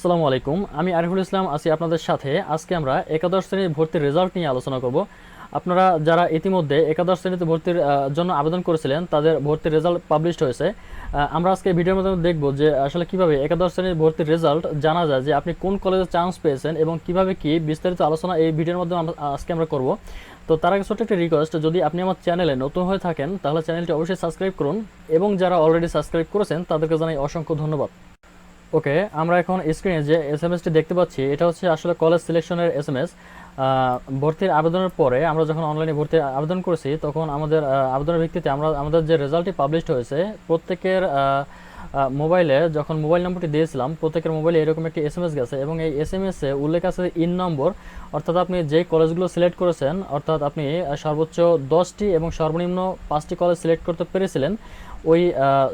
আসসালামু আলাইকুম। আমি আরিফুল ইসলাম, আছি আপনাদের সাথে। আজকে আমরা একাদশ শ্রেণির ভর্তির রেজাল্ট নিয়ে আলোচনা করব। আপনারা যারা ইতিমধ্যে একাদশ শ্রেণীতে ভর্তির জন্য আবেদন করেছিলেন, তাদের ভর্তির রেজাল্ট পাবলিশড হয়েছে। আমরা আজকে ভিডিওর মাধ্যমে দেখব যে আসলে কীভাবে একাদশ শ্রেণির ভর্তির রেজাল্ট জানা যায় যে আপনি কোন কলেজে চান্স পেয়েছেন এবং কীভাবে কি বিস্তারিত আলোচনা এই ভিডিওর মাধ্যমে আজকে আমরা করব। তো তার আগে ছোট্ট একটা রিকোয়েস্ট যদি আপনি আমার চ্যানেলে নতুন হয়ে থাকেন, তাহলে চ্যানেলটি অবশ্যই সাবস্ক্রাইব করুন এবং যারা অলরেডি সাবস্ক্রাইব করেছেন, তাদেরকে জানাই অসংখ্য ধন্যবাদ। ওকে, আমরা এখন স্ক্রিনে যে এস এম এসটি দেখতে পাচ্ছি, এটা হচ্ছে আসলে কলেজ সিলেকশনের এস এম এস ভর্তির আবেদনের পরে আমরা যখন অনলাইনে ভর্তির আবেদন করেছি, তখন আমাদের আবেদনের ভিত্তিতে আমরা, আমাদের যে রেজাল্টটি পাবলিশড হয়েছে, প্রত্যেকের মোবাইলে যখন মোবাইল নম্বরটি দিয়েছিলাম, প্রত্যেকের মোবাইলে এরকম একটি এস এম এস গেছে এবং এই এস এম এসে উল্লেখ আছে ইন নম্বর অর্থাৎ আপনি যে কলেজগুলো সিলেক্ট করেছেন, অর্থাৎ আপনি সর্বোচ্চ দশটি এবং সর্বনিম্ন পাঁচটি কলেজ সিলেক্ট করতে পেরেছিলেন, ওই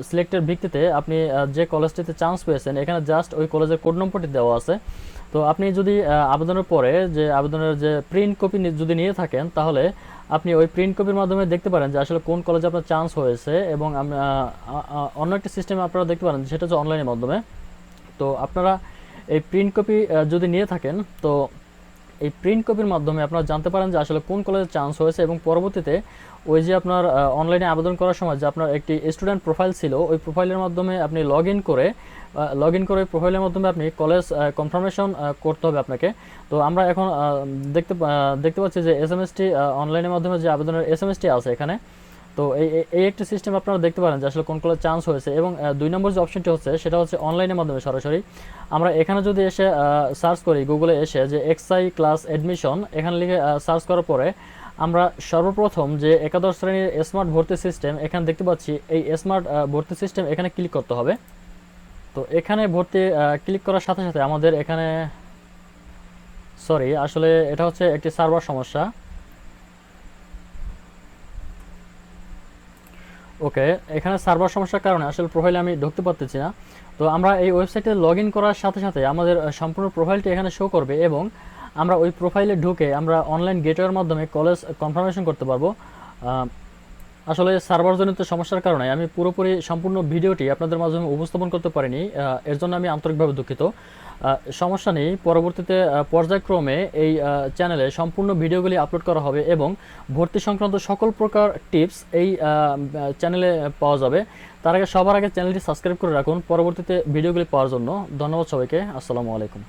সিলেক্টের ভিত্তিতে আপনি যে কলেজটিতে চান্স পেয়েছেন, এখানে জাস্ট ওই কলেজের কোড নম্বরটি দেওয়া আছে। তো আপনি যদি আবেদনের পরে যে আবেদনের যে প্রিন্ট কপি যদি নিয়ে থাকেন, তাহলে আপনি ওই প্রিন্ট কপির মাধ্যমে দেখতে পারেন যে আসলে কোন কলেজে আপনার চান্স হয়েছে এবং অন্য একটি সিস্টেমে আপনারা দেখতে পারেন সেটা হচ্ছে অনলাইনের মাধ্যমে। তো আপনারা এই প্রিন্ট কপি যদি নিয়ে থাকেন, তো এই প্রিন্ট কপির মাধ্যমে আপনারা জানতে পারেন যে আসলে কোন কলেজে চান্স হয়েছে এবং পরবর্তীতে ওই যে আপনার অনলাইনে আবেদন করার সময় যে আপনার একটি স্টুডেন্ট প্রোফাইল ছিল, ওই প্রোফাইলের মাধ্যমে আপনি লগ ইন করে লগ ইন করে প্রোফাইলের মাধ্যমে আপনি কলেজ কনফার্মেশন করতে হবে আপনাকে। তো আমরা এখন দেখতে দেখতে পাচ্ছি যে এস এম এসটি অনলাইনের মাধ্যমে যে আবেদনের এস এম এসটি আছে এখানে তো এই, এই- একটি সিস্টেম আপনারা দেখতে পারেন যে আসলে কোন কলেজ চান্স হয়েছে এবং দুই নম্বর যে অপশনটি হচ্ছে, সেটা হচ্ছে অনলাইনের মাধ্যমে সরাসরি। আমরা এখানে যদি এসে সার্চ করি গুগলে এসে যে এক্সআই ক্লাস অ্যাডমিশন এখানে লিখে সার্চ করার পরে আমরা সর্বপ্রথম যে একাদশ শ্রেণির স্মার্ট ভর্তি সিস্টেম এখানে দেখতে পাচ্ছি এই স্মার্ট ভর্তি সিস্টেম এখানে ক্লিক করতে হবে। তো এখানে ভর্তি ক্লিক করার সাথে সাথে আমাদের এখানে সরি আসলে এটা হচ্ছে একটি সার্ভার সমস্যা। ওকে, এখানে সার্ভার সমস্যার কারণে আসলে প্রোফাইলে আমি ঢুকতে পারতেছি না। তো আমরা এই ওয়েবসাইটে লগ করার সাথে সাথে আমাদের সম্পূর্ণ প্রোফাইলটি এখানে শো করবে এবং আমরা ওই প্রোফাইলে ঢুকে আমরা অনলাইন গেটওয়ের মাধ্যমে কলেজ কনফার্মেশন করতে পারব। আসলে সার্ভারজনিত সমস্যার কারণে আমি পুরোপুরি সম্পূর্ণ ভিডিওটি আপনাদের মাধ্যমে উপস্থাপন করতে পারিনি এর জন্য আমি আন্তরিকভাবে দুঃখিত। সমস্যা নেই, পরবর্তীতে পর্যায়ক্রমে এই চ্যানেলে সম্পূর্ণ ভিডিওগুলি আপলোড করা হবে এবং ভর্তি সংক্রান্ত সকল প্রকার টিপস এই চ্যানেলে পাওয়া যাবে। তার আগে সবার আগে চ্যানেলটি সাবস্ক্রাইব করে রাখুন, পরবর্তীতে ভিডিওগুলি পাওয়ার জন্য। ধন্যবাদ সবাইকে, আসসালামু আলাইকুম।